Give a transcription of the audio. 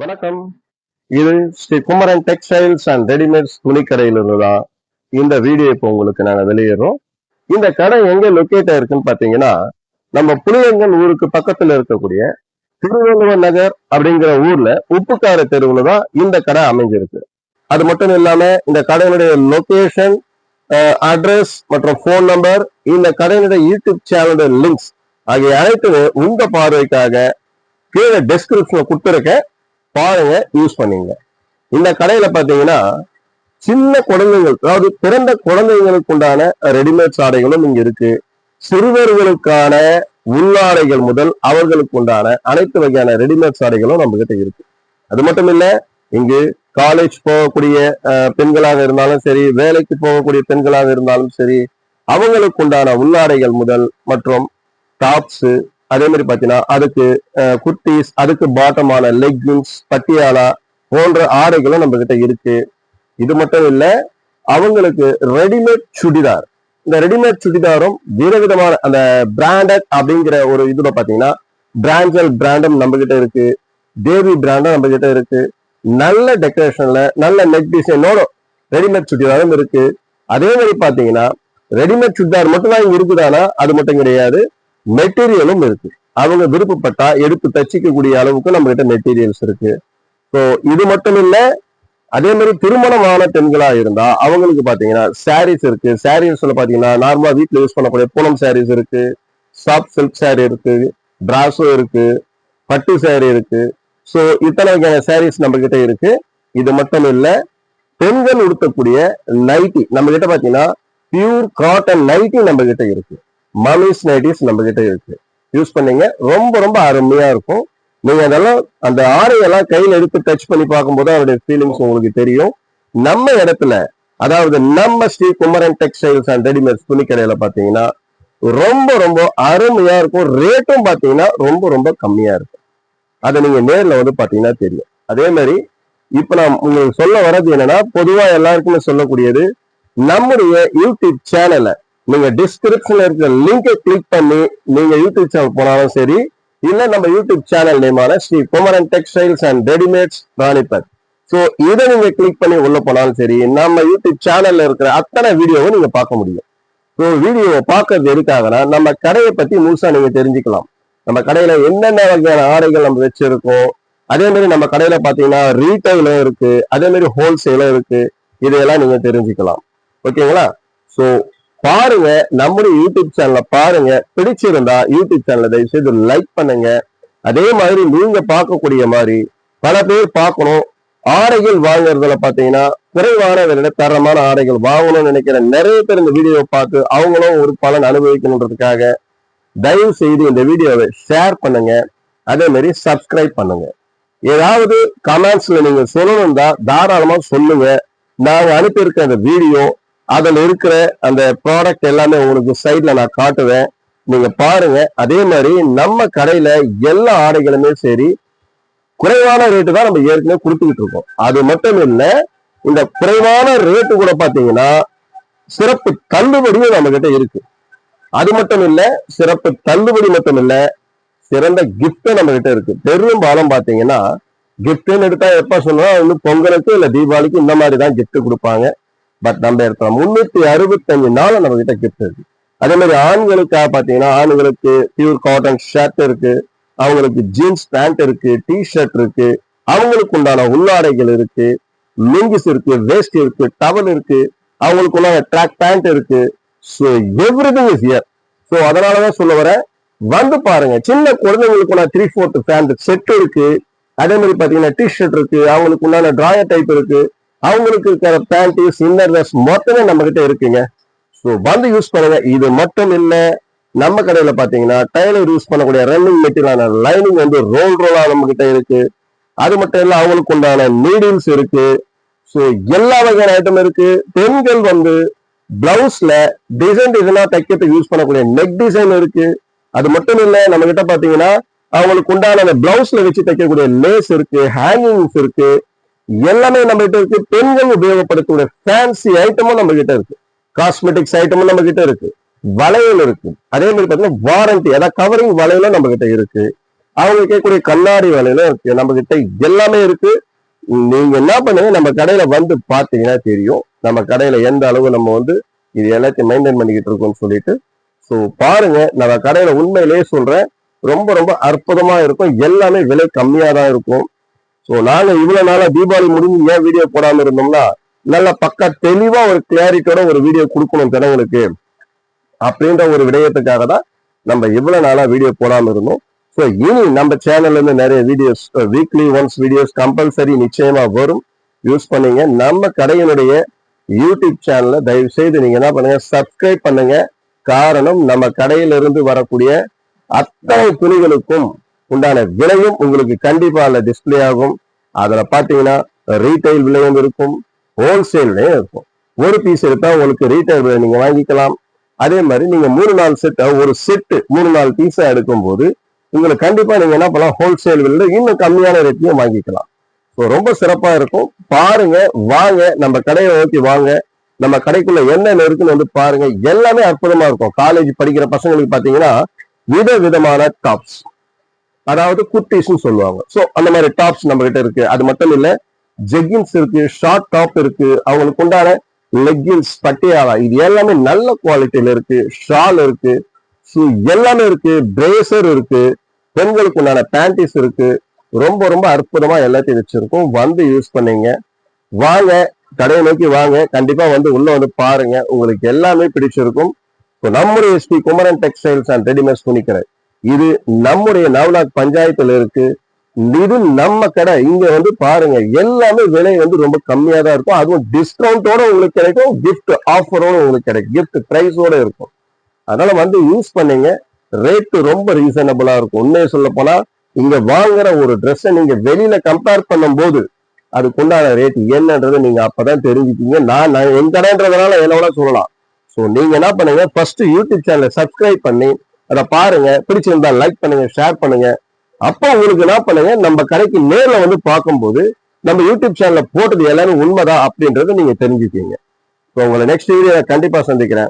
வணக்கம். இது Sri Kumaran textiles and readymades துணிக்கடையிலிருந்து தான் இந்த வீடியோ இப்போ உங்களுக்கு நாங்கள் வெளியிடுறோம். இந்த கடை எங்க லொக்கேட் ஆயிருக்குன்னு பார்த்தீங்கன்னா நம்ம புளியங்கன் ஊருக்கு பக்கத்துல இருக்கக்கூடிய திருவள்ளுவர் நகர் அப்படிங்கிற ஊர்ல உப்புக்கார தெருவுல தான் இந்த கடை அமைஞ்சிருக்கு. அது மட்டும் இல்லாம இந்த கடையினுடைய லொகேஷன் அட்ரஸ் மற்றும் ஃபோன் நம்பர் இந்த கடையினுடைய யூடியூப் சேனலுடைய லிங்க்ஸ் ஆகிய அனைத்துமே உங்க பார்வைக்காக கீழே டெஸ்கிரிப்ஷன்ல கொடுத்துருக்கேன். பாருங்க யூஸ் பண்ணீங்க. இந்த கடையில பாத்தீங்கன்னா சின்ன குழந்தைகள் அதாவது பிறந்த குழந்தைங்களுக்கு உண்டான ரெடிமேட் ஆடைகளும் இங்க இருக்கு. சிறுவர்களுக்கான உள்ளாடைகள் முதல் அவர்களுக்கு உண்டான அனைத்து வகையான ரெடிமேட் ஆடைகளும் நம்ம கிட்ட இருக்கு. அது மட்டும் இல்ல இங்கு காலேஜ் போகக்கூடிய பெண்களாக இருந்தாலும் சரி வேலைக்கு போகக்கூடிய பெண்களாக இருந்தாலும் சரி அவங்களுக்கு உண்டான உள்ளாடைகள் முதல் மற்றும் டாப்ஸ் அதே மாதிரி பார்த்தீங்கன்னா அதுக்கு குர்த்திஸ் அதுக்கு பாட்டமான லெக்கின்ஸ் பட்டியாலா போன்ற ஆடைகளும் நம்ம கிட்ட இருக்கு. இது மட்டும் இல்லை அவங்களுக்கு ரெடிமேட் சுடிதார். இந்த ரெடிமேட் சுடிதாரும் விதவிதமான அந்த பிராண்டட் அப்படிங்கிற ஒரு இதுல பாத்தீங்கன்னா பிராண்டல் பிராண்டும் நம்ம கிட்ட இருக்கு. தேவி பிராண்டும் நம்ம கிட்ட இருக்கு. நல்ல டெக்கரேஷன்ல நல்ல நெக் டிசைனோட ரெடிமேட் சுடிதாரும் இருக்கு. அதே மாதிரி பாத்தீங்கன்னா ரெடிமேட் சுடிதார் மட்டும் தான் இங்க இருக்குதானா? அது மட்டும் கிடையாது. மெட்டீரியலும் இருக்கு. அவங்க விருப்பப்பட்டா எடுத்து தச்சிக்கக்கூடிய அளவுக்கு நம்ம கிட்ட மெட்டீரியல்ஸ் இருக்கு. ஸோ இது மட்டும் இல்ல அதே மாதிரி திருமணமான பெண்களா இருந்தா அவங்களுக்கு பாத்தீங்கன்னா சாரீஸ் இருக்கு. சாரீஸ்ல பாத்தீங்கன்னா நார்மலா வீட்டுல யூஸ் பண்ணக்கூடிய பூனம் சாரீஸ் இருக்கு. சாஃப்ட் சில்க் saree இருக்கு. பிராசோ இருக்கு. பட்டு saree இருக்கு. ஸோ இத்தனை வகையான சாரீஸ் நம்ம கிட்ட இருக்கு. இது மட்டும் இல்ல பெண்கள் உடுத்தக்கூடிய நைட்டி நம்ம கிட்ட பாத்தீங்கன்னா பியூர் காட்டன் நைட்டி நம்ம கிட்ட இருக்கு. மமிஸ் நைட்டிஸ் நம்ம கிட்ட இருக்கு. யூஸ் பண்ணீங்க. ரொம்ப ரொம்ப அருமையா இருக்கும். நீங்க அதெல்லாம் அந்த ஆடையெல்லாம் கையில எடுத்து டச் பண்ணி பார்க்கும்போது அவருடைய ஃபீலிங்ஸ் உங்களுக்கு தெரியும். நம்ம இடத்துல அதாவது நம்ம Sri Kumaran textiles and readymades துணிக்கடையில பாத்தீங்கன்னா ரொம்ப ரொம்ப அருமையா இருக்கும். ரேட்டும் பாத்தீங்கன்னா ரொம்ப ரொம்ப கம்மியா இருக்கும். அதை நீங்க நேர்ல வந்து பாத்தீங்கன்னா தெரியும். அதே மாதிரி இப்ப நான் உங்களுக்கு சொல்ல வர்றது என்னன்னா பொதுவா எல்லாருக்குமே சொல்லக்கூடியது நம்முடைய யூடியூப் சேனலை நீங்க டிஸ்கிரிப்ஷன்ல இருக்கிற லிங்கை கிளிக் பண்ணி நீங்க யூடியூப் சேனல் போனாலும் சரி இல்ல நம்ம YouTube channel நேமான Sri Kumaran textiles and readymades Ranipet so இதை நீங்க கிளிக் பண்ணி உள்ள போனாலும் சரி நம்ம யூடியூப் சேனல்ல இருக்கிற அத்தனை வீடியோவை நீங்க பார்க்க முடியும். ஸோ வீடியோவை பார்க்கறது எதுக்காகனா நம்ம கடையை பத்தி முழுசா நீங்க தெரிஞ்சுக்கலாம். நம்ம கடையில என்னென்ன வகையான ஆடைகள் நம்ம வச்சிருக்கோம் அதே மாதிரி நம்ம கடையில பாத்தீங்கன்னா ரீட்டைலும் இருக்கு அதே மாதிரி ஹோல்சேலும் இருக்கு இதையெல்லாம் நீங்க தெரிஞ்சுக்கலாம். ஓகேங்களா ஸோ பாருங்க நம்முடைய யூடியூப் சேனலை பாருங்க. பிடிச்சிருந்தா யூடியூப் சேனலை தயவு செய்து லைக் பண்ணுங்க. அதே மாதிரி நீங்க பார்க்கக்கூடிய மாதிரி பல பேர் பார்க்கணும். ஆடைகள் வாங்குறதுல பாத்தீங்கன்னா குறைவான விலையில தரமான ஆடைகள் வாங்கணும்னு நினைக்கிற நிறைய பேர் இந்த வீடியோவை பார்த்து அவங்களும் ஒரு பலன் அனுபவிக்கணுன்றதுக்காக தயவு செய்து இந்த வீடியோவை ஷேர் பண்ணுங்க. அதே மாதிரி சப்ஸ்கிரைப் பண்ணுங்க. ஏதாவது கமெண்ட்ஸ்ல நீங்க சொல்லணும் தான் தாராளமா சொல்லுங்க. நாங்க அனுப்பியிருக்க அந்த வீடியோ அதில் இருக்கிற அந்த ப்ராடக்ட் எல்லாமே உங்களுக்கு சைடில் நான் காட்டுவேன். நீங்கள் பாருங்க. அதே மாதிரி நம்ம கடையில் எல்லா ஆடைகளுமே சரி குறைவான ரேட்டு தான் நம்ம ஏற்கனவே கொடுத்துக்கிட்டு இருக்கோம். அது மட்டும் இல்லை இந்த குறைவான ரேட்டு கூட பார்த்தீங்கன்னா சிறப்பு தள்ளுபடியும் நம்ம கிட்ட இருக்கு. அது மட்டும் இல்லை சிறப்பு தள்ளுபடி மட்டும் இல்லை சிறந்த கிஃப்ட் நம்ம கிட்ட இருக்கு. பெரும்பாலும் பார்த்தீங்கன்னா கிஃப்ட்னு எடுத்தா எப்ப சொன்னா இன்னும் பொங்கலுக்கு இல்லை தீபாவளிக்கு இந்த மாதிரி தான் கிஃப்ட்டு கொடுப்பாங்க. பட் நம்ம இடத்துல முன்னூத்தி அறுபத்தஞ்சு நாள் நம்ம கிட்ட கிஃப்ட் இருக்கு. அதே மாதிரி ஆண்களுக்காக பாத்தீங்கன்னா ஆண்களுக்கு பியூர் காட்டன் ஷர்ட் இருக்கு. அவங்களுக்கு ஜீன்ஸ் பேண்ட் இருக்கு டி ஷர்ட் இருக்கு. அவங்களுக்கு உண்டான உள்ளாடைகள் இருக்கு. லிங்கிஸ் இருக்கு வேஸ்ட் இருக்கு டவல் இருக்கு. அவங்களுக்கு உண்டான ட்ராக் பேண்ட் இருக்கு. So everything is here so அதனாலதான் சொல்ல வரேன் வந்து பாருங்க சின்ன குழந்தைங்களுக்கு உண்டான த்ரீ ஃபோர்த் பேண்ட் செட் இருக்கு. அதே மாதிரி பாத்தீங்கன்னா டி ஷர்ட் இருக்கு. அவங்களுக்கு உண்டான டிராயர் டைப் இருக்கு. அவங்களுக்கு இருக்கிற பேண்ட் இன்னர் ட்ரெஸ் மொத்தமே நம்ம கிட்ட இருக்குங்க. ஸோ வந்து யூஸ் பண்ணுங்க. இது மட்டும் இல்லை நம்ம கடையில் பார்த்தீங்கன்னா டைலர் யூஸ் பண்ணக்கூடிய ரன்னிங் மெட்டீரியலான லைனிங் வந்து ரோல் ரோலாக நம்ம கிட்ட இருக்கு. அது மட்டும் இல்லை அவங்களுக்கு உண்டான நீடில்ஸ் இருக்கு. ஸோ எல்லா வகையான ஐட்டம் இருக்கு. பெண்கள் வந்து பிளவுஸ்ல டிசைன் டிசைனா தைக்கிறதுக்கு யூஸ் பண்ணக்கூடிய நெக் டிசைன் இருக்கு. அது மட்டும் இல்லை நம்ம கிட்ட பாத்தீங்கன்னா அவங்களுக்கு உண்டான அந்த பிளவுஸ்ல வச்சு தைக்கக்கூடிய லேஸ் இருக்கு ஹேங்கிங்ஸ் இருக்கு. எல்லாமே நம்ம கிட்ட இருக்கு. பெண்கள் உபயோகப்படுத்தக்கூடிய ஃபேன்சி ஐட்டமும் நம்ம கிட்ட இருக்கு. காஸ்மெட்டிக்ஸ் ஐட்டமும் நம்ம கிட்ட இருக்கு. வளையல் இருக்கு. அதே மாதிரி பாத்தீங்கன்னா வாரண்டி அதாவது கவரிங் வளையலும் நம்ம கிட்ட இருக்கு. அவங்க கேட்கக்கூடிய கண்ணாடி வேலையில இருக்கு. நம்ம கிட்ட எல்லாமே இருக்கு. நீங்க என்ன பண்ணுங்க நம்ம கடையில வந்து பாத்தீங்கன்னா தெரியும். நம்ம கடையில எந்த அளவு நம்ம வந்து இது எல்லாத்தையும் மெயின்டைன் பண்ணிக்கிட்டு இருக்கோம்னு சொல்லிட்டு. ஸோ பாருங்க நம்ம கடையில உண்மையிலேயே சொல்றேன். ரொம்ப ரொம்ப அற்புதமா இருக்கும். எல்லாமே விலை கம்மியா தான் இருக்கும். ஸோ நாங்க இவ்வளவு நாளா தீபாவளி முடிஞ்சு ஏன் வீடியோ போடாம இருந்தோம்னா நல்ல பக்கா தெளிவா ஒரு கிளாரிட்டியோட ஒரு வீடியோ கொடுக்கணும் ஜனங்களுக்கு. அப்படின்ற ஒரு விடயத்துக்காக தான் நம்ம இவ்வளவு நாளா வீடியோ போடாம இருந்தோம். ஸோ இனி நம்ம சேனல்ல இருந்து நிறைய videos weekly once videos compulsory நிச்சயமா வரும். யூஸ் பண்ணீங்க. நம்ம கடையினுடைய யூடியூப் சேனலை தயவு செய்து நீங்க என்ன பண்ணுங்க சப்ஸ்கிரைப் பண்ணுங்க. காரணம் நம்ம கடையிலிருந்து வரக்கூடிய அத்தனை துணிகளுக்கும் உண்டான விலையும் உங்களுக்கு கண்டிப்பா அதுல டிஸ்பிளே ஆகும். அதுல பாத்தீங்கன்னா ரீட்டைல் விலையும் இருக்கும் ஹோல்சேல் விலையும் இருக்கும். ஒரு பீஸ் எடுத்தா உங்களுக்கு ரீட்டைல் விலை நீங்க வாங்கிக்கலாம். அதே மாதிரி நீங்க மூணு நாலு செட் ஒரு செட்டு மூணு நாலு பீஸா எடுக்கும் போது உங்களுக்கு கண்டிப்பா நீங்க என்ன பண்ணலாம் ஹோல்சேல் விலையில இன்னும் கம்மியான ரேட்லையும் வாங்கிக்கலாம். ஸோ ரொம்ப சிறப்பா இருக்கும். பாருங்க வாங்க நம்ம கடையை நோக்கி வாங்க. நம்ம கடைக்குள்ள என்னென்ன இருக்குன்னு வந்து பாருங்க. எல்லாமே அற்புதமா இருக்கும். காலேஜ் படிக்கிற பசங்களுக்கு பாத்தீங்கன்னா வித விதமான டாப்ஸ் அதாவது குர்த்திஸ்ன்னு சொல்லுவாங்க. ஸோ அந்த மாதிரி டாப்ஸ் நம்ம கிட்ட இருக்கு. அது மட்டும் இல்ல ஜெக்கின்ஸ் இருக்கு ஷார்ட் டாப் இருக்கு அவங்களுக்கு உண்டான லெக்கின்ஸ் பட்டியாலா இது எல்லாமே நல்ல குவாலிட்டியில இருக்கு. ஷால் இருக்கு. ஸோ எல்லாமே இருக்கு. பிரேசர் இருக்கு. பெண்களுக்கு உண்டான பேண்டிஸ் இருக்கு. ரொம்ப ரொம்ப அற்புதமா எல்லாத்தையும் வச்சிருக்கோம். வந்து யூஸ் பண்ணீங்க. வாங்க கடையை நோக்கி வாங்க. கண்டிப்பா வந்து உள்ள வந்து பாருங்க. உங்களுக்கு எல்லாமே பிடிச்சிருக்கும். இப்போ நம்முடைய SP Kumaran textiles and readymades துணிக்கிறேன் இது நம்முடைய நவ்லாக் பஞ்சாயத்துல இருக்கு. இது நம்ம கடை. இங்க வந்து பாருங்க எல்லாமே விலை வந்து ரொம்ப கம்மியா தான் இருக்கும். அதுவும் டிஸ்கவுண்டோட உங்களுக்கு கிடைக்கும் கிஃப்ட் ஆஃபரோட உங்களுக்கு கிடைக்கும். கிஃப்ட் பிரைஸோட இருக்கும். அதனால வந்து யூஸ் பண்ணீங்க. ரேட்டு ரொம்ப ரீசனபிளா இருக்கும். உண்மையை சொல்ல போனா இங்க வாங்குற ஒரு ட்ரெஸ்ஸை நீங்க வெளியில கம்பேர் பண்ணும்போது அதுக்குண்டான ரேட் என்னன்றது நீங்க அப்பதான் தெரிஞ்சுப்பீங்க. நான் நான் என் கடைன்றதுனால என்னவெல்லாம் சொல்லலாம். ஸோ நீங்க என்ன பண்ணுங்க ஃபர்ஸ்ட் யூடியூப் சேனலை சப்ஸ்கிரைப் பண்ணி அதை பாருங்க பிடிச்சிருந்தா லைக் பண்ணுங்க ஷேர் பண்ணுங்க. அப்போ உங்களுக்கு என்ன பண்ணுங்க நம்ம கடைக்கு நேரில் வந்து பார்க்கும்போது நம்ம யூடியூப் சேனல்ல போட்டது எல்லாமே உண்மைதான் அப்படின்றத நீங்க தெரிஞ்சுக்கீங்க இப்போ உங்களை நெக்ஸ்ட் வீடியோ கண்டிப்பாக சந்திக்கிறேன்.